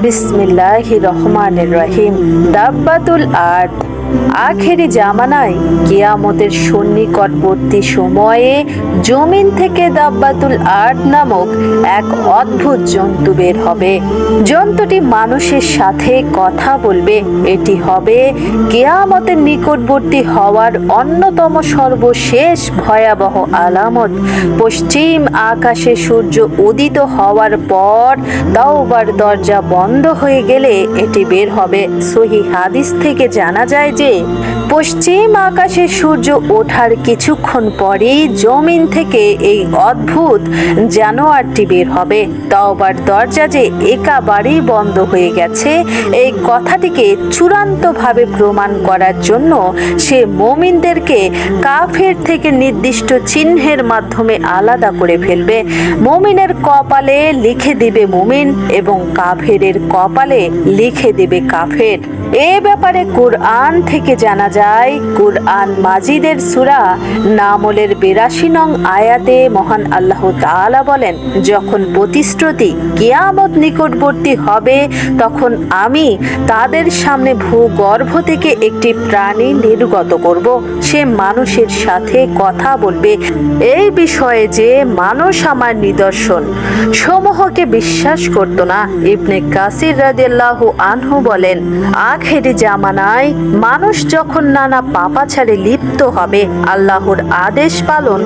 বিসমিল্লাহ রহমানের রহিম। দাব্বাতুল আর্থ আখেরি জামানায় কিয়ামতের সন্নিকটবর্তী সময়ে জমিন থেকে দাব্বাতুল আর্ট নামক এক অদ্ভুত জন্তু বের হবে। জন্তুটি মানুষের সাথে কথা বলবে। এটি হবে কেয়ামতের নিকটবর্তী হওয়ার অন্যতম সর্বশেষ ভয়াবহ আলামত। পশ্চিম আকাশে সূর্য উদিত হওয়ার পর তাওবার দরজা বন্ধ হয়ে গেলে এটি বের হবে। সহি হাদিস থেকে জানা যায় যে পশ্চিম আকাশে সূর্য ওঠার কিছুক্ষণ পরেই জমিন থেকে এই অদ্ভুত জানোয়ারটি বের হবে। তাওবার দরজা যে একাবারেই বন্ধ হয়ে গেছে, এই কথাটিকে চূড়ান্তভাবে প্রমাণ করার জন্য সে মমিনদেরকে কাফের থেকে নির্দিষ্ট চিহ্নের মাধ্যমে আলাদা করে ফেলবে। মমিনের কপালে লিখে দিবে মুমিন এবং কাফেরের কপালে লিখে দেবে কাফের। এ ব্যাপারে কোরআন থেকে জানা যায়, কোরআন মাজিদের সুরা নামলের বিরাশি নং আয়াতে মহান আল্লাহ তাআলা বলেন, যখন প্রতিশ্রুতি কিয়ামত নিকটবর্তী হবে, তখন আমি তাদের সামনে ভূগর্ভ থেকে একটি প্রাণী নির্গত করব। সে মানুষের সাথে কথা বলবে। এই বিষয়ে যে মানুষ আমার নিদর্শন, সমূহকে বিশ্বাস করত না। ইবনে কাসির রাদিয়াল্লাহু আনহু বলেন আখেরি জামানায়। মানুষ যখন নানা পাপাচারে লিপ্ত হবে, আল্লাহর আদেশ পালন,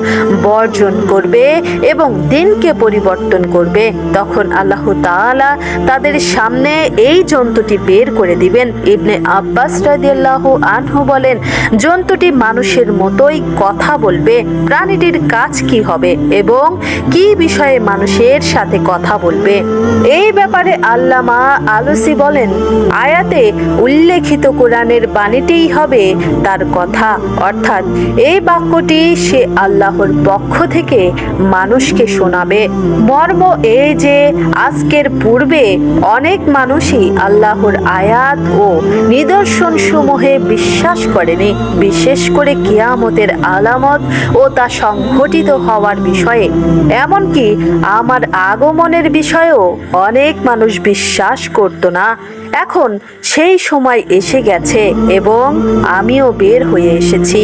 বর্জন করবে এবং দিনকে পরিবর্তন করবে, তখন আল্লাহ তাআলা তাদের সামনে এই জন্তুটি বের করে দিবেন। ইবনে আব্বাস রাদিয়াল্লাহু আনহু বলেন, জন্তুটি মানুষের মতোই কথা বলবে, প্রাণীটির কাজ কি হবে এবং কি বিষয়ে মানুষের সাথে কথা বলবে? এই ব্যাপারে আল্লামা আলসি বলেন, আয়াতে উল্লেখিত কোরআনের বাণীটিই হবে তার কথা। অর্থাৎ এই বাক্যটি সে আল্লাহর পক্ষ থেকে মানুষকে শোনাবে। মর্ম এই যে আজকের পূর্বে অনেক মানুষই আল্লাহর আয়াত ও নিদর্শন সমূহে বিশ্বাস করেনি। বিশেষ করে কিয়ামতের আলামত ও তা সংঘটিত হওয়ার বিষয়ে। এমনকি আমার আগমনের বিষয়েও অনেক মানুষ বিশ্বাস করত না। এখন সেই সময় এসে গেছে এবং আমিও বের হয়ে এসেছি।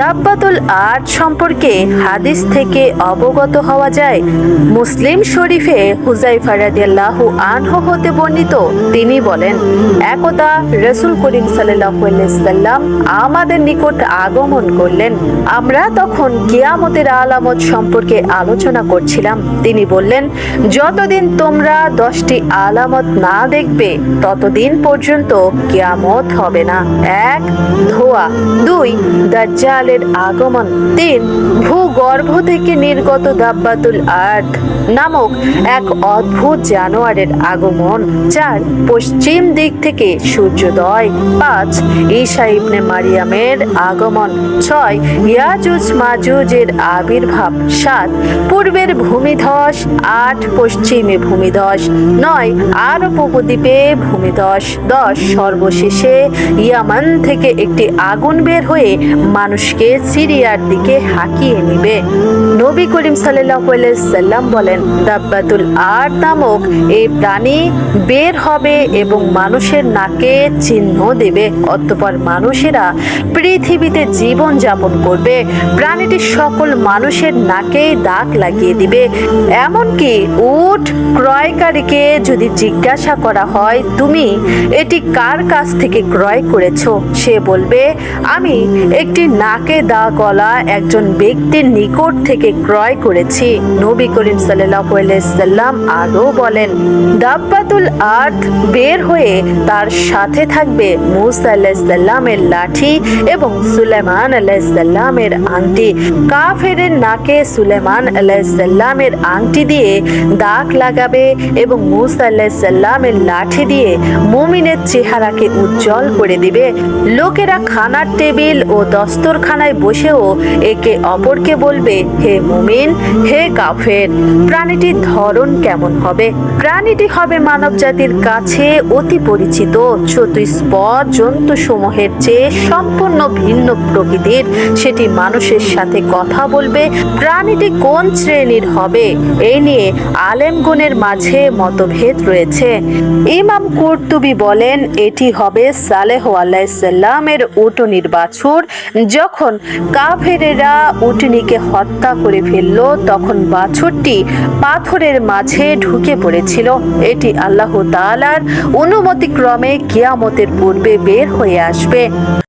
দাব্বাতুল আর্ট সম্পর্কে হাদিস থেকে অবগত হওয়া যায়, মুসলিম শরীফে হুজাইফা রাদিয়াল্লাহু আনহু হতে বর্ণিত। তিনি বলেন, একদা রসুল করিম সাল্লাম আমাদের নিকট আগমন করলেন। আমরা তখন কিয়ামতের আলামত সম্পর্কে আলোচনা করছিলাম। তিনি বললেন, যতদিন তোমরা দশটি আলামত না দেখবে, ততদিন পর্যন্ত কিয়ামত হবে না। এক, ধোয়া। দুই, দাজ্জালের আগমন। তিন, ভূগর্ভ থেকে নির্গত দাব্বাতুল আর্থ নামক এক অদ্ভুত জানোয়ারের আগমন। চার, পশ্চিম দিক থেকে সূর্যোদয়। পাঁচ ঈশা ইবনে মারিয়ামের আগমন। ছয়, ইয়াজুজ মাজুজের আবির্ভাব। সাত, পূর্বের ভূমিধস। আট, পশ্চিমে ভূমিধস। নয়, আরব উপদ্বীপে ভূমিধস। দশ সর্বশেষে ইয়ামান থেকে একটি আগুন বের হয়ে মানুষকে সিরিয়ার দিকে হাঁকিয়ে নিবে। নবী করিম সাল্লাম বলেন, দাব্বাতুল আর নামক এই প্রাণী বের হবে এবং মানুষের নাকে চিহ্ন দেবে। অতঃপর মানুষেরা পৃথিবীতে জীবন যাপন করবে। প্রাণীটি সকল মানুষের নাকেই দাগ লাগিয়ে দিবে। এমনকি উট ক্রয়কারীকে যদি জিজ্ঞাসা করা হয়, তুমি এটি কার কাছ থেকে ক্রয় করেছ? সে বলবে, আমি একটি নাকে দা গলা একজন ব্যক্তির নিকট থেকে ক্রয় করেছি। নবী করিম সাল্লাম আরও বলেন, দাব্বাতুল আর্থ বের হয়ে তার সাথে থাকবে মুসা আলাহিসাল্লামের লাঠি এবং সুলেমান আলাহিসাল্লামের আংটি। কাফেরের নাকে সুলেমান আলাহিসাল্লামের আংটি দিয়ে দাগ লাগাবে এবং মুসা আলাহিসাল্লামের লাঠি দিয়ে মুমিনের চেহারাকে উজ্জ্বল করে দিবে। লোকেরা খানার টেবিল ও দস্তরখানায় বসেও একে অপরকে বলবে, হে মুমিন, হে কাফের, প্রাণীটির ধরন কেমন হবে? প্রাণীটি হবে মানব জাতির কাছে অতি পরিচিত। চতুষ্পদ জন্তু সমূহের চেয়ে সম্পূর্ণ ভিন্ন প্রকৃতির। সেটি মানুষের সাথে কথা বলবে, প্রাণীটি কোন শ্রেণির হবে? এই নিয়ে আলেমগুনের মাঝে মতভেদ রয়েছে। ইমাম কুর্তুবি বলেন এটি হবে সালেহ আলাইসাল্লামের উটনির বাছুর। যখন কাফেরেরা উটনিকে হত্যা করে ফেলল, তখন বাছুরটি পাথরের মাঝে ঢুকে পড়েছিল। এটি আল্লাহ তালার অনুমতিক্রমে কিয়ামতের পূর্বে বের হয়ে আসবে।